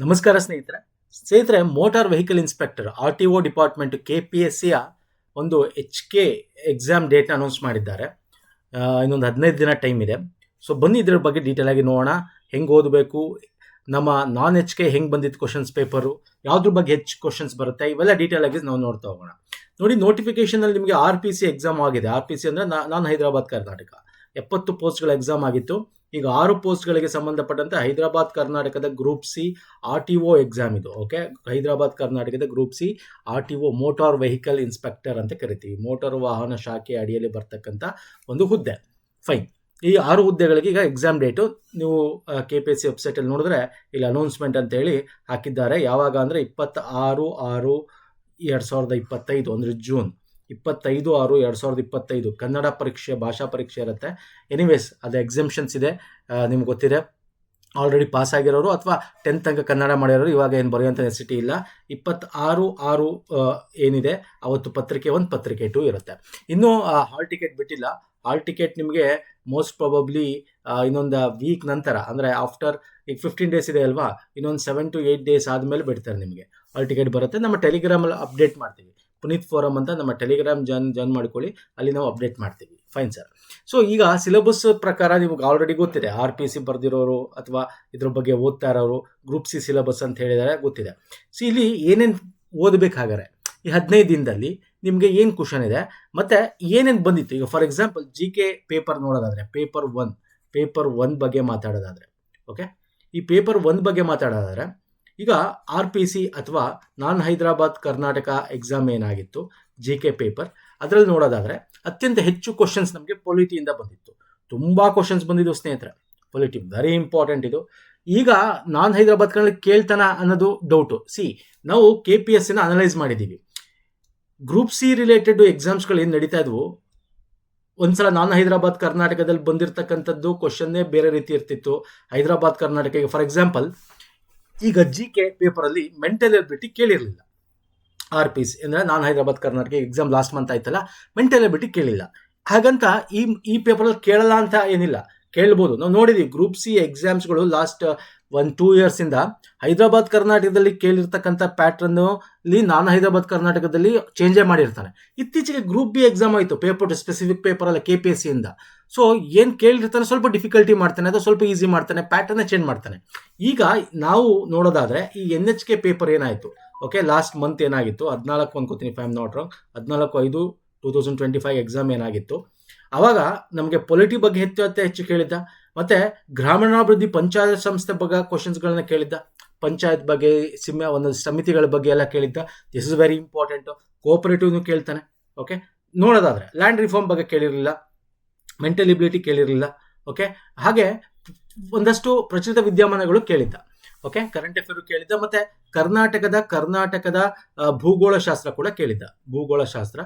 ನಮಸ್ಕಾರ ಸ್ನೇಹಿತರೆ. ಸ್ನೇಹಿತರೆ motor vehicle inspector R T O department K P S ಸಿಯ ಒಂದು H K exam date announce ಮಾಡಿದ್ದಾರೆ. ಇನ್ನೊಂದು ಹದಿನೈದು ದಿನ ಟೈಮ್ ಇದೆ. ಸೊ ಬನ್ನಿ ಇದ್ರ ಬಗ್ಗೆ ಡೀಟೇಲ್ ಆಗಿ ನೋಡೋಣ. ಹೆಂಗೆ ಓದಬೇಕು? ನಮ್ಮ ನಾನ್ ಎಚ್ ಕೆ ಹೆಂಗೆ ಬಂದಿದ್ದ ಕ್ವಶನ್ಸ್ ಪೇಪರು ಯಾವ್ದ್ರ ಬಗ್ಗೆ ಹೆಚ್ಚು ಕ್ವಶನ್ಸ್ ಬರುತ್ತೆ? ಇವೆಲ್ಲ ಡೀಟೇಲ್ ಆಗಿ ನಾವು ನೋಡ್ತಾ ಹೋಗೋಣ. ನೋಡಿ ನೋಟಿಫಿಕೇಶನಲ್ಲಿ ನಿಮಗೆ ಆರ್ ಪಿ ಸಿ ಎಕ್ಸಾಮ್ ಆಗಿದೆ. ಆರ್ ಪಿ ಸಿ ಅಂದರೆ ನಾನು ಹೈದರಾಬಾದ್, ಕರ್ನಾಟಕ. ಎಪ್ಪತ್ತು ಪೋಸ್ಟ್ಗಳ ಎಕ್ಸಾಮ್ ಆಗಿತ್ತು. ಈಗ ಆರು ಪೋಸ್ಟ್ಗಳಿಗೆ ಸಂಬಂಧಪಟ್ಟಂತೆ ಹೈದರಾಬಾದ್, ಕರ್ನಾಟಕದ group C R T O exam ಇದು, ಓಕೆ? ಹೈದರಾಬಾದ್, ಕರ್ನಾಟಕದ group C R T O motor vehicle inspector ಅಂತ ಕರಿತೀವಿ. ಮೋಟಾರ್ ವಾಹನ ಶಾಖೆ ಅಡಿಯಲ್ಲಿ ಬರ್ತಕ್ಕಂಥ ಒಂದು ಹುದ್ದೆ. ಫೈನ್. ಈ ಆರು ಹುದ್ದೆಗಳಿಗೆ ಈಗ ಎಕ್ಸಾಮ್ ಡೇಟು. ನೀವು ಕೆ ಪಿ ಎಸ್ ಸಿ ವೆಬ್ಸೈಟಲ್ಲಿ ನೋಡಿದ್ರೆ ಇಲ್ಲಿ ಅನೌನ್ಸ್ಮೆಂಟ್ ಅಂತ ಹೇಳಿ ಹಾಕಿದ್ದಾರೆ. ಯಾವಾಗ ಅಂದರೆ ಇಪ್ಪತ್ತ ಆರು ಆರು ಎರಡು ಸಾವಿರದ ಇಪ್ಪತ್ತೈದು, ಅಂದರೆ ಜೂನ್. ಇಪ್ಪತ್ತೈದು ಆರು ಎರಡು ಸಾವಿರದ ಇಪ್ಪತ್ತೈದು. ಕನ್ನಡ ಪರೀಕ್ಷೆ, ಭಾಷಾ ಪರೀಕ್ಷೆ ಇರುತ್ತೆ. ಎನಿವೇಸ್ ಅದು ಎಕ್ಸಮ್ಷನ್ಸ್ ಇದೆ. ನಿಮ್ಗೆ ಗೊತ್ತಿದೆ. ಆಲ್ರೆಡಿ ಪಾಸ್ ಆಗಿರೋರು ಅಥವಾ ಟೆಂತ್ ತನಕ ಕನ್ನಡ ಮಾಡಿರೋರು ಇವಾಗ ಏನು ಬರೆಯುವಂಥ ನೆಸಿಟಿ ಇಲ್ಲ. ಇಪ್ಪತ್ತಾರು ಆರು ಏನಿದೆ, ಅವತ್ತು ಪತ್ರಿಕೆ ಒಂದು, ಪತ್ರಿಕೆ ಟು ಇರುತ್ತೆ. ಇನ್ನೂ ಹಾಲ್ ಟಿಕೆಟ್ ಬಿಟ್ಟಿಲ್ಲ. ಹಾಲ್ ಟಿಕೆಟ್ ನಿಮಗೆ ಮೋಸ್ಟ್ ಪ್ರಾಬಬ್ಲಿ ಇನ್ನೊಂದು ವೀಕ್ ನಂತರ, ಅಂದರೆ ಆಫ್ಟರ್ ಈಗ ಫಿಫ್ಟೀನ್ ಡೇಸ್ ಇದೆ ಅಲ್ವಾ? ಇನ್ನೊಂದು ಸೆವೆನ್ ಟು ಏಯ್ಟ್ ಡೇಸ್ ಆದಮೇಲೆ ಬಿಡ್ತಾರೆ ನಿಮಗೆ. ಹಾಲ್ ಟಿಕೆಟ್ ಬರುತ್ತೆ. ನಮ್ಮ ಟೆಲಿಗ್ರಾಮಲ್ಲಿ ಅಪ್ಡೇಟ್ ಮಾಡ್ತೀವಿ. ಪುನೀತ್ ಫೋರಮ್ ಅಂತ ನಮ್ಮ ಟೆಲಿಗ್ರಾಮ್ ಜಾನ್ ಜಾಯ್ನ್ ಮಾಡ್ಕೊಳ್ಳಿ. ಅಲ್ಲಿ ನಾವು ಅಪ್ಡೇಟ್ ಮಾಡ್ತೀವಿ. Fine sir. ಸೊ ಈಗ ಸಿಲೆಬಸ್ ಪ್ರಕಾರ ನಿಮಗೆ ಆಲ್ರೆಡಿ ಗೊತ್ತಿದೆ. ಆರ್ ಪಿ ಸಿ ಬರೆದಿರೋರು ಅಥವಾ ಇದ್ರ ಬಗ್ಗೆ ಓದ್ತಾ ಇರೋರು ಗ್ರೂಪ್ ಸಿ ಸಿಲೆಬಸ್ ಅಂತ ಹೇಳಿದರೆ, ಗೊತ್ತಿದೆ. ಸೊ ಇಲ್ಲಿ ಏನೇನು ಓದಬೇಕಾಗಾರೆ, ಈ ಹದಿನೈದು ದಿನದಲ್ಲಿ ನಿಮಗೆ ಏನು ಕ್ವಶನ್ ಇದೆ, ಮತ್ತು ಏನೇನು ಬಂದಿತ್ತು? ಈಗ for example G K paper ನೋಡೋದಾದರೆ ಪೇಪರ್ ಒನ್ ಪೇಪರ್ ಒನ್ ಬಗ್ಗೆ ಮಾತಾಡೋದಾದರೆ ಓಕೆ ಈ ಪೇಪರ್ ಒನ್ ಬಗ್ಗೆ ಮಾತಾಡೋದಾದರೆ ಈಗ ಆರ್ ಪಿ ಸಿ ಅಥವಾ ನಾನ್ ಹೈದರಾಬಾದ್ ಕರ್ನಾಟಕ ಎಕ್ಸಾಮ್ ಏನಾಗಿತ್ತು? ಜಿ ಕೆ ಪೇಪರ್ ಅದರಲ್ಲಿ ನೋಡೋದಾದರೆ ಅತ್ಯಂತ ಹೆಚ್ಚು ಕ್ವಶನ್ಸ್ ನಮಗೆ ಪೊಲಿಟಿಯಿಂದ ಬಂದಿತ್ತು. ತುಂಬ ಕ್ವಶನ್ಸ್ ಬಂದಿದ್ದು ಸ್ನೇಹಿತರೆ. ಪೊಲಿಟಿ ವೆರಿ ಇಂಪಾರ್ಟೆಂಟ್ ಇದು. ಈಗ ನಾನ್ ಹೈದರಾಬಾದ್ ಕನ್ನಡ ಕೇಳ್ತಾನ ಅನ್ನೋದು ಡೌಟು ಸಿ ನಾವು ಕೆ ಪಿ ಎಸ್ ಸಿನ ಅನಲೈಸ್ ಮಾಡಿದ್ದೀವಿ ಗ್ರೂಪ್ ಸಿ ರಿಲೇಟೆಡ್ ಎಕ್ಸಾಮ್ಸ್ಗಳು ಏನು ನಡೀತಾ ಇದ್ವು? ಒಂದ್ಸಲ ನಾನ್ ಹೈದರಾಬಾದ್ ಕರ್ನಾಟಕದಲ್ಲಿ ಬಂದಿರತಕ್ಕಂಥದ್ದು ಕ್ವಶನ್ನೇ ಬೇರೆ ರೀತಿ ಇರ್ತಿತ್ತು. ಹೈದರಾಬಾದ್ ಕರ್ನಾಟಕ ಫಾರ್ ಎಕ್ಸಾಂಪಲ್ ಈಗ ಜಿ ಕೆ ಪೇಪರಲ್ಲಿ ಮೆಂಟಲ್ ಎಬಿಲಿಟಿ ಕೇಳಿರಲಿಲ್ಲ. ಆರ್ ಪಿ ಸಿ ಅಂದರೆ non Hyderabad Karnataka exam last month ಆಯ್ತಲ್ಲ ಮೆಂಟಲ್ ಎಬಿಲಿಟಿ ಕೇಳಿಲ್ಲ. ಹಾಗಂತ ಈ ಈ ಪೇಪರಲ್ಲಿ ಕೇಳಲ್ಲ ಅಂತ ಏನಿಲ್ಲ. ಕೇಳ್ಬೋದು. ನಾವು ನೋಡಿದ್ವಿ ಗ್ರೂಪ್ ಸಿ ಎಕ್ಸಾಮ್ಸ್ಗಳು ಲಾಸ್ಟ್ ಒನ್ ಟೂ ಇಯರ್ಸಿಂದ ಹೈದರಾಬಾದ್ ಕರ್ನಾಟಕದಲ್ಲಿ ಕೇಳಿರ್ತಕ್ಕಂಥ ಪ್ಯಾಟ್ರನ್ನು ನಾನು ಹೈದರಾಬಾದ್ ಕರ್ನಾಟಕದಲ್ಲಿ ಚೇಂಜೇ ಮಾಡಿರ್ತಾನೆ. ಇತ್ತೀಚೆಗೆ ಗ್ರೂಪ್ ಬಿ ಎಕ್ಸಾಮ್ ಆಯಿತು ಪೇಪರ್ ಸ್ಪೆಸಿಫಿಕ್ ಪೇಪರ್ ಅಲ್ಲ ಕೆ ಪಿ ಎಸ್ ಸಿಯಿಂದ ಸೊ ಏನು ಕೇಳಿರ್ತಾನೆ, ಸ್ವಲ್ಪ ಡಿಫಿಕಲ್ಟಿ ಮಾಡ್ತಾನೆ ಅಥವಾ ಸ್ವಲ್ಪ ಈಸಿ ಮಾಡ್ತಾನೆ ಪ್ಯಾಟ್ರನ್ನೇ ಚೇಂಜ್ ಮಾಡ್ತಾನೆ. ಈಗ ನಾವು ನೋಡೋದಾದರೆ, ಈ ಎನ್ ಎಚ್ ಕೆ ಪೇಪರ್ ಏನಾಯಿತು? ಓಕೆ ಲಾಸ್ಟ್ ಮಂತ್ ಏನಾಗಿತ್ತು? ಹದಿನಾಲ್ಕು ಅನ್ಕೋತೀನಿ ಫ್ಯಾಮ್ ನಾಟ್ ರಾಂಗ್ ಹದಿನಾಲ್ಕು ಐದು two thousand twenty five exam ಏನಾಗಿತ್ತು? ಆವಾಗ ನಮಗೆ ಪೊಲಿಟಿ ಬಗ್ಗೆ ಹೆಚ್ಚು ಹೆಚ್ಚು ಕೇಳಿದ್ದ, ಮತ್ತು ಗ್ರಾಮೀಣಾಭಿವೃದ್ಧಿ ಪಂಚಾಯತ್ ಸಂಸ್ಥೆ ಬಗ್ಗೆ ಕ್ವಶನ್ಸ್ಗಳನ್ನ ಕೇಳಿದ್ದ, ಪಂಚಾಯತ್ ಬಗ್ಗೆ ಸಿಮ್ಮ ಒಂದೊಂದು ಸಮಿತಿಗಳ ಬಗ್ಗೆ ಎಲ್ಲ ಕೇಳಿದ್ದ. ದಿಸ್ ಇಸ್ ವೆರಿ ಇಂಪಾರ್ಟೆಂಟು ಕೋಆಪರೇಟಿವ್ನು ಕೇಳ್ತಾನೆ. ಓಕೆ ನೋಡೋದಾದರೆ ಲ್ಯಾಂಡ್ ರಿಫಾರ್ಮ್ ಬಗ್ಗೆ ಕೇಳಿರಲಿಲ್ಲ ಮೆಂಟಲ್ ಇಬಿಲಿಟಿ ಕೇಳಿರಲಿಲ್ಲ ಓಕೆ ಹಾಗೆ ಒಂದಷ್ಟು ಪ್ರಚಲಿತ ವಿದ್ಯಮಾನಗಳು ಕೇಳಿದ್ದ ಓಕೆ ಕರೆಂಟ್ ಅಫೇರ್ ಕೇಳಿದ್ದ, ಮತ್ತೆ ಕರ್ನಾಟಕದ ಕರ್ನಾಟಕದ ಭೂಗೋಳ ಭೂಗೋಳಶಾಸ್ತ್ರ ಕೂಡ ಕೇಳಿದ್ದ. ಭೂಗೋಳಶಾಸ್ತ್ರ.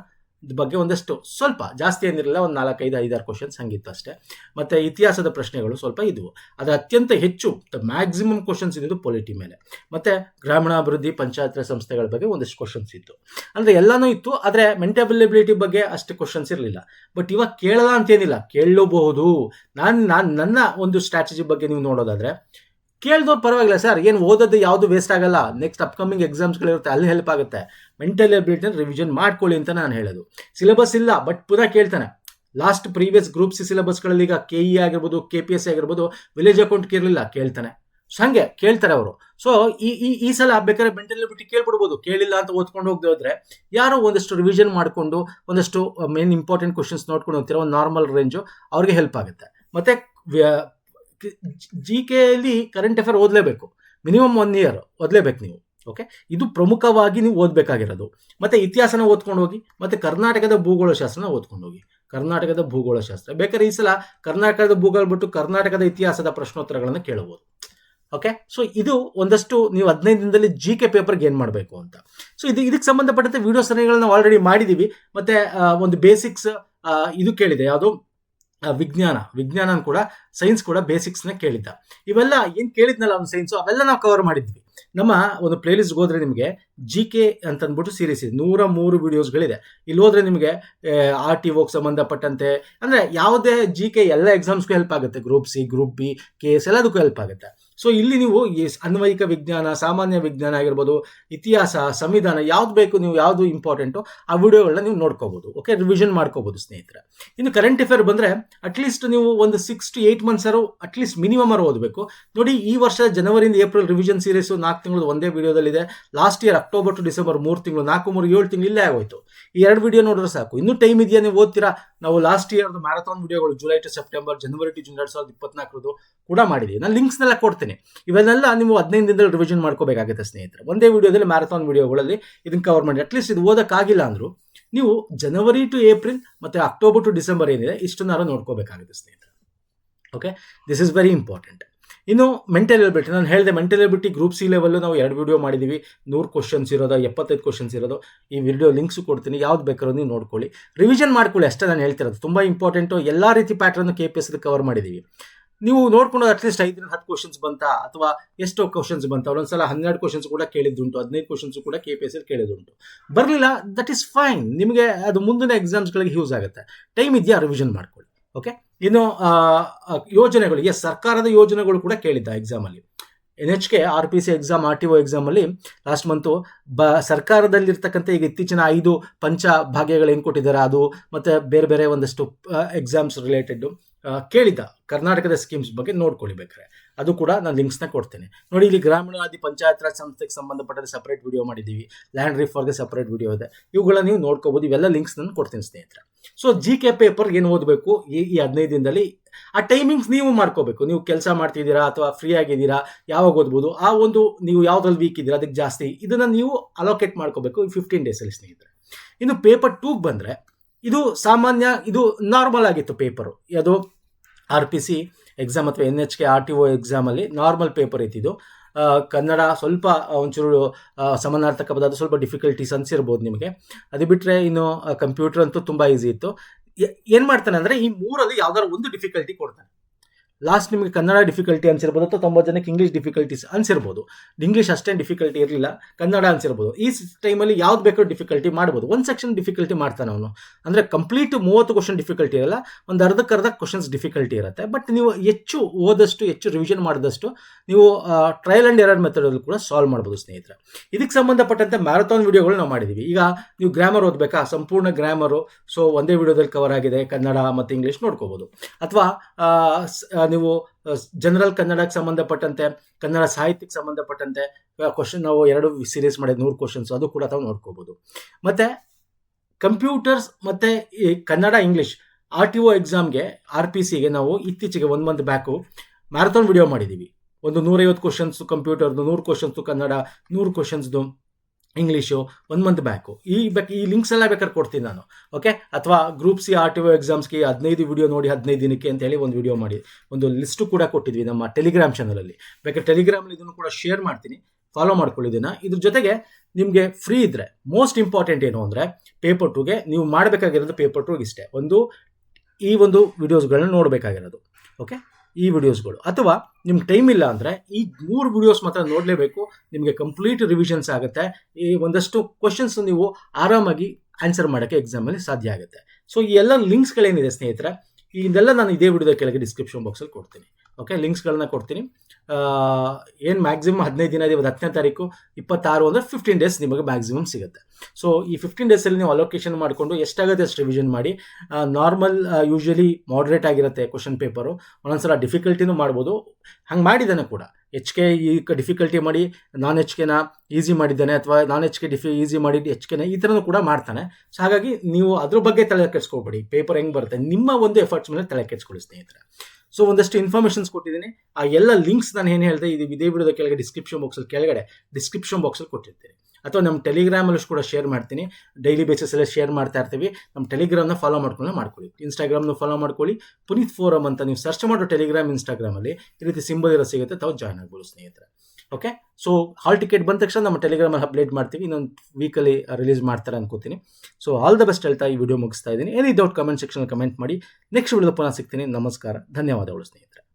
ಬಗ್ಗೆ ಒಂದಷ್ಟು ಸ್ವಲ್ಪ ಜಾಸ್ತಿ ಏನಿರಲಿಲ್ಲ ಒಂದು ನಾಲ್ಕೈದು, ಐದಾರು ಕ್ವಶನ್ಸ್ ಹಂಗಿತ್ತು ಅಷ್ಟೇ. ಮತ್ತು ಇತಿಹಾಸದ ಪ್ರಶ್ನೆಗಳು ಸ್ವಲ್ಪ ಇದ್ವು. ಅದು ಅತ್ಯಂತ ಹೆಚ್ಚು ಮ್ಯಾಕ್ಸಿಮಮ್ ಕ್ವಶನ್ಸ್ ಇದ್ದು ಪೊಲಿಟಿ ಮೇಲೆ. ಮತ್ತು ಗ್ರಾಮೀಣಾಭಿವೃದ್ಧಿ ಪಂಚಾಯತ್ ಸಂಸ್ಥೆಗಳ ಬಗ್ಗೆ ಒಂದಷ್ಟು ಕ್ವಶನ್ಸ್ ಇತ್ತು. ಅಂದರೆ ಎಲ್ಲನೂ ಇತ್ತು, ಆದರೆ ಮೆಂಟೆಬಿಲಿಬಿಲಿಟಿ ಬಗ್ಗೆ ಅಷ್ಟು ಕ್ವಶನ್ಸ್ ಇರಲಿಲ್ಲ. ಬಟ್ ಇವಾಗ ಕೇಳಲ್ಲ ಅಂತೇನಿಲ್ಲ. ಕೇಳಬಹುದು ನಾನು ನಾನು, ನನ್ನ ಒಂದು ಸ್ಟ್ರಾಟಜಿ ಬಗ್ಗೆ ನೀವು ನೋಡೋದಾದ್ರೆ ಕೇಳ್ದವ್ರು ಪರವಾಗಿಲ್ಲ ಸರ್. ಏನು ಓದೋದು ಯಾವುದು ವೇಸ್ಟ್ ಆಗಲ್ಲ. ನೆಕ್ಸ್ಟ್ ಅಪ್ಕಮಿಂಗ್ ಎಕ್ಸಾಮ್ಸ್ಗಳಿರುತ್ತೆ ಅಲ್ಲಿ ಹೆಲ್ಪ್ ಆಗುತ್ತೆ. ಮೆಂಟಲ್ ಎಬಿಲಿಟಿನ ರಿವಿಷನ್ ಮಾಡ್ಕೊಳ್ಳಿ ಅಂತ ನಾನು ಹೇಳೋದು. ಸಿಲೆಬಸ್ ಇಲ್ಲ ಬಟ್ ಪುನಃ ಕೇಳ್ತಾನೆ. ಲಾಸ್ಟ್ ಪ್ರೀವಿಯಸ್ ಗ್ರೂಪ್ ಸಿ ಸಿಲೆಬಸ್ಗಳಲ್ಲಿ ಈಗ ಕೆ ಇ ಆಗಿರ್ಬೋದು ಕೆ ಪಿ ಎಸ್ ಸಿ ಆಗಿರ್ಬೋದು ವಿಲೇಜ್ ಅಕೌಂಟ್ ಕೇಳಲಿಲ್ಲ ಕೇಳ್ತಾನೆ. ಸೊ ಹಂಗೆ ಕೇಳ್ತಾರೆ ಅವರು. ಸೊ ಈ ಈ ಈ ಸಲ ಬೇಕಾದ್ರೆ ಮೆಂಟಲ್ ಎಬಿಲಿಟಿ ಕೇಳ್ಬಿಡ್ಬೋದು. ಕೇಳಿಲ್ಲ ಅಂತ ಓದ್ಕೊಂಡು ಹೋಗದೆ ಹೋದ್ರೆ ಯಾರೋ ಒಂದಷ್ಟು ರಿವಿಷನ್ ಮಾಡಿಕೊಂಡು, ಒಂದಷ್ಟು ಮೇನ್ ಇಂಪಾರ್ಟೆಂಟ್ ಕ್ವಶನ್ಸ್ ನೋಡ್ಕೊಂಡು ಹೋಗ್ತೀರ ಒಂದು ನಾರ್ಮಲ್ ರೇಂಜು ಅವ್ರಿಗೆ ಹೆಲ್ಪ್ ಆಗುತ್ತೆ. ಮತ್ತೆ ಜಿ ಕೆಯಲ್ಲಿ ಕರೆಂಟ್ ಅಫೇರ್ ಓದಲೇಬೇಕು. ಮಿನಿಮಮ್ ಒನ್ ಇಯರ್ ಓದಲೇಬೇಕು ನೀವು ಓಕೆ ಇದು ಪ್ರಮುಖವಾಗಿ ನೀವು ಓದಬೇಕಾಗಿರೋದು. ಮತ್ತೆ ಇತಿಹಾಸನ ಓದ್ಕೊಂಡು ಹೋಗಿ, ಮತ್ತೆ ಕರ್ನಾಟಕದ ಭೂಗೋಳಶಾಸ್ತ್ರನ ಓದ್ಕೊಂಡು ಹೋಗಿ. ಕರ್ನಾಟಕದ ಭೂಗೋಳಶಾಸ್ತ್ರ ಬೇಕಾದ್ರೆ ಈ ಸಲ ಕರ್ನಾಟಕದ ಭೂಗೋಳ ಬಿಟ್ಟು ಕರ್ನಾಟಕದ ಇತಿಹಾಸದ ಪ್ರಶ್ನೋತ್ತರಗಳನ್ನು ಕೇಳಬಹುದು. ಓಕೆ ಸೊ ಇದು ಒಂದಷ್ಟು ನೀವು ಹದಿನೈದು ದಿನದಲ್ಲಿ ಜಿ ಕೆ ಪೇಪರ್ಗೆ ಏನು ಮಾಡಬೇಕು ಅಂತ. ಸೊ ಇದು, ಇದಕ್ಕೆ ಸಂಬಂಧಪಟ್ಟಂತೆ ವಿಡಿಯೋ ಸರಣಿಗಳನ್ನ ಆಲ್ರೆಡಿ ಮಾಡಿದ್ದೀವಿ ಮತ್ತೆ ಒಂದು ಬೇಸಿಕ್ಸ್ ಇದು ಕೇಳಿದೆ. ಯಾವುದು? ವಿಜ್ಞಾನ ವಿಜ್ಞಾನ ಕೂಡ ಸೈನ್ಸ್ ಕೂಡ ಬೇಸಿಕ್ಸ್ನ ಕೇಳಿದ್ದ. ಇವೆಲ್ಲ ಏನು ಕೇಳಿದ್ನಲ್ಲ ಅವ್ನು ಸೈನ್ಸು ಅವೆಲ್ಲ ನಾವು ಕವರ್ ಮಾಡಿದ್ವಿ. ನಮ್ಮ ಒಂದು ಪ್ಲೇಲಿಸ್ಟ್ಗೆ ಹೋದ್ರೆ ನಿಮಗೆ ಜಿ ಕೆ ಅಂತ ಅಂದ್ಬಿಟ್ಟು ಸೀರೀಸ್ ಇದೆ. ನೂರ ಮೂರು ವಿಡಿಯೋಸ್ಗಳಿದೆ ಇಲ್ಲಿ ಹೋದ್ರೆ ನಿಮಗೆ ಆರ್ ಟಿ ಓಗೆ ಸಂಬಂಧಪಟ್ಟಂತೆ, ಅಂದರೆ ಯಾವುದೇ ಜಿ ಕೆ ಎಲ್ಲ ಎಕ್ಸಾಮ್ಸ್ಗೂ ಹೆಲ್ಪ್ ಆಗುತ್ತೆ. Group C group B K S ಎಲ್ಲದಕ್ಕೂ ಹೆಲ್ಪ್ ಆಗುತ್ತೆ. ಸೊ ಇಲ್ಲಿ ನೀವು ಅನ್ವಯಿಕ ವಿಜ್ಞಾನ, ಸಾಮಾನ್ಯ ವಿಜ್ಞಾನ ಆಗಿರ್ಬೋದು, ಇತಿಹಾಸ, ಸಂವಿಧಾನ ಯಾವ್ದು ಬೇಕು, ನೀವು ಯಾವುದು ಇಂಪಾರ್ಟೆಂಟು ಆ ವಿಡಿಯೋಗಳನ್ನ ನೀವು ನೋಡ್ಕೋಬಹುದು ಓಕೆ ರಿವಿಷನ್ ಮಾಡ್ಕೋಬಹುದು ಸ್ನೇಹಿತರೆ. ಇನ್ನು ಕರೆಂಟ್ ಅಫೇರ್ ಬಂದರೆ ಅಟ್ಲೀಸ್ಟ್ ನೀವು ಒಂದು ಸಿಕ್ಸ್ ಟು ಏಯ್ಟ್ ಮಂತ್ಸ್ ಆರು ಅಟ್ಲೀಸ್ಟ್ ಮಿನಿಮಮ್ ಆರು ಓದಬೇಕು. ನೋಡಿ, ಈ ವರ್ಷ ಜನವರಿಯಿಂದ ಏಪ್ರಿಲ್ ರಿವಿಷನ್ ಸೀರೀಸ್ ನಾಲ್ಕು ತಿಂಗಳು ಒಂದೇ ವಿಡಿಯೋದಲ್ಲಿದೆ last year October to December ಮೂರು ತಿಂಗಳು, ನಾಲ್ಕು, ಮೂರು, ಏಳು ತಿಂಗಳು ಇಲ್ಲೇ ಆಗೋಯ್ತು. ಈ ಎರಡು ವಿಡಿಯೋ ನೋಡಿದ್ರೆ ಸಾಕು. ಇನ್ನೂ ಟೈಮ್ ಇದೆಯಾ ನೀವು ಓದ್ತೀರಾ? ನಾವು ಲಾಸ್ಟ್ ಇಯರ್ ಮ್ಯಾರಥಾನ್ ವಿಡಿಯೋಗಳು July to September January to June ಎರಡು ಸಾವಿರದ ಇಪ್ಪತ್ನಾಲ್ಕರದು ಕೂಡ ಮಾಡಿದ್ದೀವಿ ನಾನು ಲಿಂಕ್ಸ್ನೆಲ್ಲ ಕೊಡ್ತೀನಿ. ಇವೆಲ್ಲ ನೀವು ಹದಿನೈದು ದಿನದಲ್ಲಿ ರಿವಿಷನ್ ಮಾಡ್ಕೋಬೇಕಾಗುತ್ತೆ ಸ್ನೇಹಿತರೆ. ಒಂದೇ ವಿಡಿಯೋದಲ್ಲಿ ಮ್ಯಾರಥಾನ್ ವಿಡಿಯೋಗಳಲ್ಲಿ ಇದನ್ನು ಕವರ್ ಮಾಡಿ. ಅಟ್ಲೀಸ್ಟ್ ಇದು ಓದೋಕ್ಕಾಗಿಲ್ಲ ಅಂದರೂ ನೀವು ಜನವರಿ ಟು ಏಪ್ರಿಲ್ ಮತ್ತು ಅಕ್ಟೋಬರ್ ಟು ಡಿಸೆಂಬರ್ ಏನಿದೆ ಇಷ್ಟನ್ನಾರು ನೋಡ್ಕೋಬೇಕಾಗುತ್ತೆ ಸ್ನೇಹಿತರೆ. Okay this is very important ಇನ್ನು ಮೆಂಟಲ್ ಎಬಿಲಿಟಿ ನಾನು ಹೇಳಿದೆ mental ability group C level ನಾವು ಎರಡು ವಿಡಿಯೋ ಮಾಡಿದ್ದೀವಿ ನೂರು ಕ್ವಶನ್ಸ್ ಇರೋದು, ಎಪ್ಪತ್ತೈದು ಕ್ವಶನ್ಸ್ ಇರೋದು. ಈ ವಿಡಿಯೋ ಲಿಂಕ್ಸು ಕೊಡ್ತೀನಿ. ಯಾವ್ದು ಬೇಕಾದ್ರೂ ನೀವು ನೋಡ್ಕೊಳ್ಳಿ. ರಿವಿಷನ್ ಮಾಡ್ಕೊಳ್ಳಿ ಅಷ್ಟೇ ನಾನು ಹೇಳ್ತಿರೋದು. ತುಂಬ ಇಂಪಾರ್ಟೆಂಟು ಎಲ್ಲ ರೀತಿ pattern K P S cover ಮಾಡಿದ್ದೀವಿ ನೀವು ನೋಡ್ಕೊಂಡು ಅಟ್ಲೀಸ್ಟ್ ಐದರಿಂದ ಹತ್ತು ಕ್ವಶನ್ಸ್ ಬಂತಾ? ಅಥವಾ ಎಷ್ಟೋ ಕ್ವಶನ್ಸ್ ಬಂತ? ಒಂದ್ಸಲ ಹನ್ನೆರಡು ಕ್ವಶನ್ಸ್ ಕೂಡ ಕೇಳಿದ್ದುಂಟು, ಹದಿನೈದು ಕ್ವಶನ್ಸ್ ಕೂಡ ಕೆ ಪಿ ಎಸ್ ಕೇಳಿದುಂಟು ಬರಲಿಲ್ಲ ದಟ್ ಈಸ್ ಫೈನ್ ನಿಮಗೆ ಅದು ಮುಂದಿನ ಎಕ್ಸಾಮ್ಸ್ಗಳಿಗೆ ಯೂಸ್ ಆಗುತ್ತೆ. ಟೈಮ್ ಇದೆಯಾ? ರಿವಿಷನ್ ಮಾಡ್ಕೊಳ್ಳಿ. ಓಕೆ ಇನ್ನು ಯೋಜನೆಗಳು ಎಸ್ ಸರ್ಕಾರದ ಯೋಜನೆಗಳು ಕೂಡ ಕೇಳಿದ್ದ ಎಕ್ಸಾಮಲ್ಲಿ N H K R P C exam R T O ಎಕ್ಸಾಮಲ್ಲಿ ಲಾಸ್ಟ್ ಮಂತು ಬ, ಸರ್ಕಾರದಲ್ಲಿರ್ತಕ್ಕಂಥ ಈಗ ಇತ್ತೀಚಿನ ಐದು ಪಂಚ ಭಾಗ್ಯಗಳು ಏನು ಕೊಟ್ಟಿದ್ದಾರೆ, ಅದು ಮತ್ತು ಬೇರೆ ಬೇರೆ ಒಂದಷ್ಟು ಎಕ್ಸಾಮ್ಸ್ ರಿಲೇಟೆಡ್ ಕೇಳಿದ್ದ ಕರ್ನಾಟಕದ ಸ್ಕೀಮ್ಸ್ ಬಗ್ಗೆ ನೋಡ್ಕೊಳ್ಬೇಕಾರೆ ಅದು ಕೂಡ ನಾನು ಲಿಂಕ್ಸ್ನ ಕೊಡ್ತೇನೆ. ನೋಡಿ, ಇಲ್ಲಿ ಗ್ರಾಮೀಣಾದಿ ಪಂಚಾಯತ್ ರಾಜ್ ಸಂಸ್ಥೆಗೆ ಸಂಬಂಧಪಟ್ಟ ಸಪ್ರೇಟ್ ವಿಡಿಯೋ ಮಾಡಿದ್ದೀವಿ. ಲ್ಯಾಂಡ್ ರಿಫಾರ್ಗೆ ಸಪ್ರೇಟ್ ವಿಡಿಯೋ ಇದೆ. ಇವುಗಳನ್ನ ನೀವು ನೋಡ್ಕೋಬೋದು. ಇವೆಲ್ಲ ಲಿಂಕ್ಸ್ ನಾನು ಕೊಡ್ತೀನಿ ಸ್ನೇಹಿತರೆ. ಸೊ ಜಿ ಕೆ ಪೇಪರ್ ಏನು ಓದಬೇಕು? ಈ ಈ ಹದಿನೈದು ದಿನದಲ್ಲಿ ಆ ಟೈಮಿಂಗ್ಸ್ ನೀವು ಮಾಡ್ಕೋಬೇಕು. ನೀವು ಕೆಲಸ ಮಾಡ್ತಿದ್ದೀರಾ ಅಥವಾ ಫ್ರೀ ಆಗಿದ್ದೀರಾ, ಯಾವಾಗ ಓದ್ಬೋದು, ಆ ಒಂದು ನೀವು ಯಾವ್ದ್ರಲ್ಲಿ ವೀಕ್ ಇದ್ದೀರಾ, ಅದಕ್ಕೆ ಜಾಸ್ತಿ ಇದನ್ನು ನೀವು ಅಲೋಕೇಟ್ ಮಾಡ್ಕೋಬೇಕು ಫಿಫ್ಟೀನ್ ಡೇಸಲ್ಲಿ ಸ್ನೇಹಿತರೆ. ಇನ್ನು ಪೇಪರ್ ಟೂಗೆ ಬಂದರೆ, ಇದು ಸಾಮಾನ್ಯ, ಇದು ನಾರ್ಮಲ್ ಆಗಿತ್ತು ಪೇಪರು ಅದು ಆರ್ ಪಿ ಸಿ ಎಕ್ಸಾಮ್ ಅಥವಾ N H K R T O ಎಕ್ಸಾಮಲ್ಲಿ ನಾರ್ಮಲ್ ಪೇಪರ್ ಇತ್ತಿದ್ದು ಕನ್ನಡ ಸ್ವಲ್ಪ ಒಂಚೂರು ಸಮಾನಾರ್ಥಕ ಪದ, ಅದು ಸ್ವಲ್ಪ ಡಿಫಿಕಲ್ಟೀಸ್ ಅನ್ಸಿರ್ಬೋದು ನಿಮಗೆ. ಅದು ಬಿಟ್ಟರೆ ಇನ್ನು ಕಂಪ್ಯೂಟರ್ ಅಂತೂ ತುಂಬ ಈಸಿ ಇತ್ತು. ಏನು ಮಾಡ್ತಾನೆ ಅಂದ್ರೆ ಈ ಮೂರಲ್ಲಿ ಯಾವ್ದಾದ್ರು ಒಂದು ಡಿಫಿಕಲ್ಟಿ ಕೊಡ್ತಾನೆ. ಲಾಸ್ಟ್ ನಿಮಗೆ ಕನ್ನಡ ಡಿಫಿಕಲ್ಟಿ ಅನ್ಸಿರ್ಬೋದು ಅಥವಾ ತೊಂಬತ್ತು ಜನಕ್ಕೆ ಇಂಗ್ಲೀಷ್ ಡಿಫಿಕಲ್ಟೀಸ್ ಅನ್ಸಿರ್ಬೋದು. ಇಂಗ್ಲೀಷ್ ಅಷ್ಟೇನು ಡಿಫಿಕಲ್ಟಿ ಇರಲಿಲ್ಲ, ಕನ್ನಡ ಅನ್ಸಿರ್ಬೋದು. ಈ ಟೈಮಲ್ಲಿ ಯಾವ್ದು ಬೇಕೋ ಡಿಫಿಕಲ್ಟಿ ಮಾಡ್ಬೋದು. ಒಂದು ಸೆಕ್ಷನ್ ಡಿಫಿಕಲ್ಟಿ ಮಾಡ್ತಾನೆ ಅವನು. ಅಂದರೆ ಕಂಪ್ಲೀಟ್ ಮೂವತ್ತು ಕ್ವಶನ್ ಡಿಫಿಕಲ್ಟಿ ಇರಲ್ಲ, ಒಂದು ಅರ್ಧಕ್ಕರ್ಧ ಕ್ವಶನ್ಸ್ ಡಿಫಿಕಲ್ಟಿ ಇರುತ್ತೆ. ಬಟ್ ನೀವು ಹೆಚ್ಚು ಓದಷ್ಟು, ಹೆಚ್ಚು ರಿವಿಷನ್ ಮಾಡಿದಷ್ಟು ನೀವು ಟ್ರಯಲ್ ಆ್ಯಂಡ್ ಎರರ್ ಮೆಥಡಲ್ಲಿ ಕೂಡ ಸಾಲ್ವ್ ಮಾಡ್ಬೋದು ಸ್ನೇಹಿತರೆ. ಇದಕ್ಕೆ ಸಂಬಂಧಪಟ್ಟಂತೆ ಮ್ಯಾರಥಾನ್ ವೀಡಿಯೋಗಳು ನಾವು ಮಾಡಿದ್ದೀವಿ ಈಗ ನೀವು ಗ್ರಾಮರ್ ಓದಬೇಕಾ? ಸಂಪೂರ್ಣ ಗ್ರಾಮರು ಸೊ ಒಂದೇ ವಿಡಿಯೋದಲ್ಲಿ ಕವರ್ ಆಗಿದೆ ಕನ್ನಡ ಮತ್ತು ಇಂಗ್ಲೀಷ್ ನೋಡ್ಕೋಬೋದು. ಅಥವಾ ನೀವು ಜನರಲ್ ಕನ್ನಡಕ್ಕೆ ಸಂಬಂಧಪಟ್ಟಂತೆ, ಕನ್ನಡ ಸಾಹಿತ್ಯಕ್ಕೆ ಸಂಬಂಧಪಟ್ಟಂತೆ ಕ್ವಶನ್ ನಾವು ಎರಡು ಸೀರೀಸ್ ಮಾಡಿದ ನೂರು ಕ್ವಶನ್ಸ್ ಅದು ಕೂಡ ತಾವು ನೋಡ್ಕೋಬೋದು. ಮತ್ತು ಕಂಪ್ಯೂಟರ್ಸ್ ಮತ್ತು ಈ Kannada English R T O ಎಕ್ಸಾಮ್ಗೆ ಆರ್ ಪಿ ಸಿಗೆ ನಾವು ಇತ್ತೀಚೆಗೆ ಒಂದು ಮಂತ್ ಬ್ಯಾಕು ಮ್ಯಾರಥಾನ್ ವಿಡಿಯೋ ಮಾಡಿದ್ದೀವಿ ಒಂದು ನೂರೈವತ್ತು ಕ್ವಶನ್ಸು ಕಂಪ್ಯೂಟರ್ದು ನೂರು ಕ್ವಶನ್ಸು ಕನ್ನಡ, ನೂರು ಕ್ವಶನ್ಸ್ದು ಇಂಗ್ಲೀಷು ಒನ್ ಮಂತ್ ಬ್ಯಾಕು ಈ ಬೇಕು ಈ ಲಿಂಕ್ಸ್ ಎಲ್ಲ ಬೇಕಾದ್ರೆ ಕೊಡ್ತೀನಿ ನಾನು. ಓಕೆ ಅಥವಾ group C R T O ಎಕ್ಸಾಮ್ಸ್ಗೆ ಹದಿನೈದು ವಿಡಿಯೋ ನೋಡಿ ಹದಿನೈದು ದಿನಕ್ಕೆ ಅಂತ ಹೇಳಿ ಒಂದು ವಿಡಿಯೋ ಮಾಡಿ. ಒಂದು ಲಿಸ್ಟು ಕೂಡ ಕೊಟ್ಟಿದ್ವಿ ನಮ್ಮ ಟೆಲಿಗ್ರಾಮ್ ಚಾನಲಲ್ಲಿ ಬೇಕಾದ್ರೆ ಟೆಲಿಗ್ರಾಮಲ್ಲಿ ಇದನ್ನು ಕೂಡ ಶೇರ್ ಮಾಡ್ತೀನಿ. ಫಾಲೋ ಮಾಡ್ಕೊಳ್ಳಿ ಇದನ್ನ. ಇದ್ರ ಜೊತೆಗೆ ನಿಮಗೆ ಫ್ರೀ ಇದ್ದರೆ ಮೋಸ್ಟ್ ಇಂಪಾರ್ಟೆಂಟ್ ಏನು ಅಂದರೆ ಪೇಪರ್ ಟೂಗೆ ನೀವು ಮಾಡಬೇಕಾಗಿರೋದು ಪೇಪರ್ ಟೂಗೆ ಇಷ್ಟೇ. ಒಂದು ಈ ಒಂದು ವಿಡಿಯೋಸ್ಗಳನ್ನ ನೋಡಬೇಕಾಗಿರೋದು. ಓಕೆ ಈ ವಿಡಿಯೋಸ್ಗಳು ಅಥವಾ ನಿಮ್ಗೆ ಟೈಮ್ ಇಲ್ಲ ಅಂದರೆ ಈ ಮೂರು ವಿಡಿಯೋಸ್ ಮಾತ್ರ ನೋಡಲೇಬೇಕು, ನಿಮಗೆ ಕಂಪ್ಲೀಟ್ ರಿವಿಷನ್ಸ್ ಆಗುತ್ತೆ. ಈ ಒಂದಷ್ಟು ಕ್ವಶನ್ಸ್ ನೀವು ಆರಾಮಾಗಿ ಆನ್ಸರ್ ಮಾಡೋಕ್ಕೆ ಎಕ್ಸಾಮಲ್ಲಿ ಸಾಧ್ಯ ಆಗುತ್ತೆ. ಸೊ ಈ ಎಲ್ಲ ಲಿಂಕ್ಸ್ಗಳೇನಿದೆ ಸ್ನೇಹಿತರೆ ಇದೆಲ್ಲ ನಾನು ಇದೇ ವಿಡಿಯೋದ ಕೆಳಗೆ ಡಿಸ್ಕ್ರಿಪ್ಷನ್ ಬಾಕ್ಸಲ್ಲಿ ಕೊಡ್ತೀನಿ. ಓಕೆ ಲಿಂಕ್ಸ್ಗಳನ್ನ ಕೊಡ್ತೀನಿ. ಏನು ಮ್ಯಾಕ್ಸಿಮಮ್ ಹದಿನೈದು ದಿನ ಇವತ್ತು ಹತ್ತನೇ ತಾರೀಕು, ಇಪ್ಪತ್ತಾರು ಅಂದರೆ ಫಿಫ್ಟೀನ್ ಡೇಸ್ ನಿಮಗೆ ಮ್ಯಾಕ್ಸಿಮಮ್ ಸಿಗುತ್ತೆ. ಸೊ ಈ ಫಿಫ್ಟೀನ್ ಡೇಸಲ್ಲಿ ನೀವು ಅಲೋಕೇಶನ್ ಮಾಡಿಕೊಂಡು ಎಷ್ಟಾಗುತ್ತೆ ಅಷ್ಟು ರಿವಿಷನ್ ಮಾಡಿ. ನಾರ್ಮಲ್ ಯೂಶ್ವಲಿ ಮಾಡ್ರೇಟ್ ಆಗಿರುತ್ತೆ ಕ್ವಶನ್ ಪೇಪರು ಒಂದೊಂದ್ಸಲ ಡಿಫಿಕಲ್ಟಿನೂ ಮಾಡ್ಬೋದು. ಹಂಗೆ ಮಾಡಿದ್ದಾನೆ ಕೂಡ. ಎಚ್ ಕೆ ಈ ಡಿಫಿಕಲ್ಟಿ ಮಾಡಿ ನಾನ್ ಎಚ್ ಕೆನ ಈಸಿ ಮಾಡಿದ್ದಾನೆ ಅಥವಾ ನಾನ್ ಎಚ್ ಕೆ ಡಿಫಿ ಈಸಿ ಮಾಡಿ ಎಚ್ ಕೆನ ಈ ಥರನೂ ಕೂಡ ಮಾಡ್ತಾನೆ. ಸೊ ಹಾಗಾಗಿ ನೀವು ಅದ್ರ ಬಗ್ಗೆ ತಲೆ ಕೆಡ್ಸ್ಕೊಬೇಡಿ. ಪೇಪರ್ ಹೆಂಗೆ ಬರುತ್ತೆ? ನಿಮ್ಮ ಒಂದು ಎಫರ್ಟ್ಸ್ ಮೇಲೆ ತಲೆ ಕೆಡ್ಸ್ಕೊಳ್ಳಿ, ಸ್ನೇಹಿತರೆ. ಸೊ ಒಂದಷ್ಟು ಇನ್ಫಾರ್ಮೇಷನ್ಸ್ ಕೊಟ್ಟಿದ್ದೀನಿ. ಆ ಎಲ್ಲ ಲಿಂಕ್ಸ್ ನಾನು ಏನು ಹೇಳಿದೆ, ಇದು ಇದೇ ವಿಡಿಯೋದ ಕೆಳಗೆ ಡಿಸ್ಕ್ರಿಪ್ಷನ್ ಬಾಕ್ಸಲ್ಲಿ ಕೆಳಗಡೆ ಡಿಸ್ಕ್ರಿಪ್ಷನ್ ಬಾಕ್ಸಲ್ಲಿ ಕೊಟ್ಟಿರ್ತೀನಿ. ಅಥವಾ ನಮ್ಮ ಟೆಲಿಗ್ರಾಮಲ್ಲೂ ಕೂಡ ಶೇರ್ ಮಾಡ್ತೀನಿ. ಡೈಲಿ ಬೇಸಿಸಲ್ಲಿ ಶೇರ್ ಮಾಡ್ತಾ ಇರ್ತೀವಿ. ನಮ್ಮ ಟೆಲಿಗ್ರಾಮ್ನ ಫಾಲೋ ಮಾಡ್ಕೊಂಡು ಮಾಡ್ಕೊಳ್ಳಿ. ಇನ್ಸ್ಟಾಗ್ರಾಮ್ನ ಫಾಲೋ ಮಾಡ್ಕೊಳ್ಳಿ. ಪುನೀತ್ ಫೋರಮ್ ಅಂತ ನೀವು ಸರ್ಚ್ ಮಾಡೋ ಟೆಲಿಗ್ರಾಮ್ ಇನ್ಸ್ಟಾಗ್ರಾಮಲ್ಲಿ ಈ ರೀತಿ ಸಿಂಬಲ್ ಇರೋ ಸಿಗುತ್ತೆ. ತಾವು ಜಾಯ್ನ್ ಆಗ್ಬೋದು ಸ್ನೇಹಿತರೆ. ಓಕೆ ಸೊ ಹಾಲ್ ಟಿಕೆಟ್ ಬಂದ ತಕ್ಷಣ ನಮ್ಮ ಟೆಲಿಗ್ರಾಮಲ್ಲಿ ಅಪ್ಡೇಟ್ ಮಾಡ್ತೀವಿ. ಇನ್ನೊಂದು ವೀಕಲ್ಲಿ ರಿಲೀಸ್ ಮಾಡ್ತಾರೆ ಅನ್ಕೋತೀನಿ. ಸೊ ಆಲ್ ದ ಬೆಸ್ಟ್ ಹೇಳ್ತಾ ಈ ವಿಡಿಯೋ ಮುಗಿಸ್ತಾ ಇದ್ದೀನಿ. ಡೌಟ್ ಕಮೆಂಟ್ ಸೆಕ್ಷನ್ ಕಮೆಂಟ್ ಮಾಡಿ. ನೆಕ್ಸ್ಟ್ ವಿಡಿಯೋ ಪುನಃ ಸಿಗ್ತೀನಿ. ನಮಸ್ಕಾರ. ಧನ್ಯವಾದಗಳು ಸ್ನೇಹಿತರೆ.